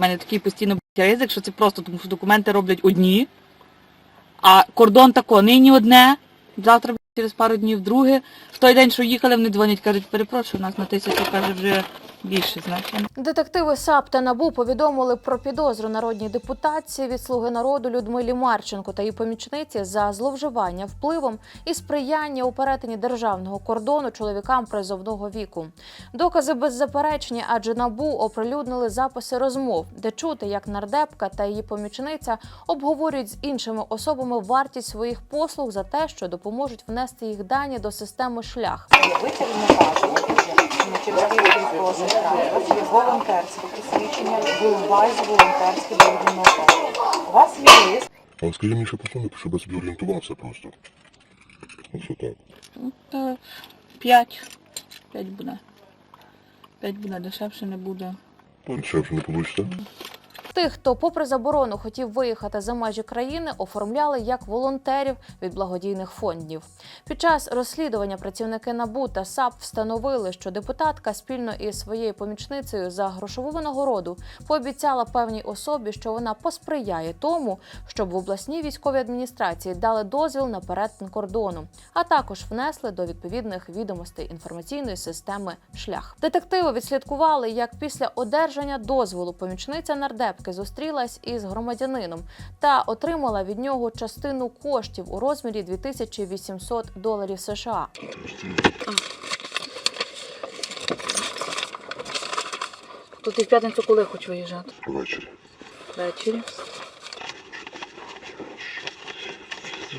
У мене такий постійно ризик, що це просто тому, що документи роблять одні, а кордон тако, нині одне, завтра через пару днів друге. В той день, що їхали, вони дзвонять, кажуть, перепрошую, у нас на тисячу каже вже більше, значить. Детективи САП та НАБУ повідомили про підозру народній депутатці від «Слуги народу» Людмилі Марченко та її помічниці за зловживання впливом і сприяння у перетині державного кордону чоловікам призовного віку. Докази беззаперечні, адже НАБУ оприлюднили записи розмов, де чути, як нардепка та її помічниця обговорюють з іншими особами вартість своїх послуг за те, що допоможуть внести їх дані до системи шлях. Є витяг наказу, значить, завірити військового є волонтерське посвідчення, базі волонтерське фонду. У вас є лист, А от скажи мені ще послухайте, щоб я собі орієнтувався просто. Ось отак. Ну, та п'ять. П'ять буде. П'ять буде, дешевше не буде. Дешевше не вийде. Тих, хто, попри заборону, хотів виїхати за межі країни, оформляли як волонтерів від благодійних фондів. Під час розслідування працівники НАБУ та САП встановили, що депутатка спільно із своєю помічницею за грошову винагороду пообіцяла певній особі, що вона посприяє тому, щоб в обласній військовій адміністрації дали дозвіл на перетин кордону, а також внесли до відповідних відомостей інформаційної системи шлях. Детективи відслідкували, як після одержання дозволу помічниця нардепки зустрілась із громадянином та отримала від нього частину коштів у розмірі 2800 доларів США. То ти в п'ятницю коли хочеш виїжджати? Ввечері. Ввечері.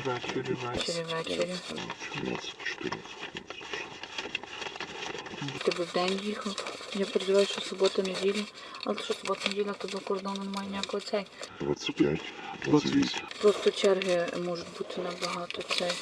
Ввечері, ввечері. Ввечері, ввечері. 14, 14. Ти би в день їхав. Я переживаю, що субота, неділя. Але що субота, неділя, то до кордону немає ніякого цей. 25, 28. Просто черги можуть бути набагато цей.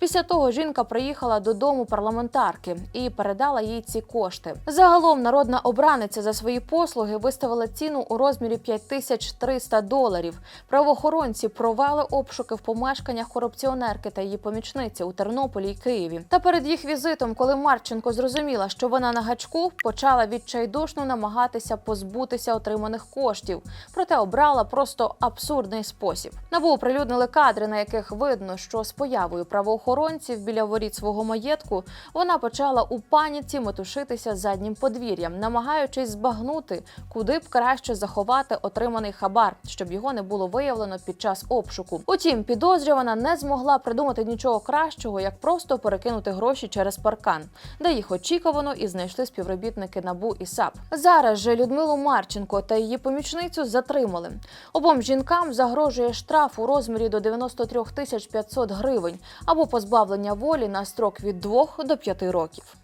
Після того жінка приїхала додому парламентарки і передала їй ці кошти. Загалом народна обраниця за свої послуги виставила ціну у розмірі 5300 доларів. Правоохоронці провели обшуки в помешканнях корупціонерки та її помічниці у Тернополі і Києві. Та перед їх візитом, коли Марченко зрозуміла, що вона на гачку, почала відчайдушно намагатися позбутися отриманих коштів. Проте обрала просто абсурдний спосіб. Набу оприлюднили кадри, на яких видно, що з появою правоохоронців біля воріт свого маєтку вона почала у паніці метушитися заднім подвір'ям, намагаючись збагнути, куди б краще заховати отриманий хабар, щоб його не було виявлено під час обшуку. Утім, підозрювана не змогла придумати нічого кращого, як просто перекинути гроші через паркан, де їх очікувано і знайшли співробітники НАБУ і САП. Зараз же Людмилу Марченко та її помічницю затримали. Обом жінкам загрожує штраф у розмірі до 93 тисяч 500 гривень або позбавлення волі на строк від 2 до 5 років.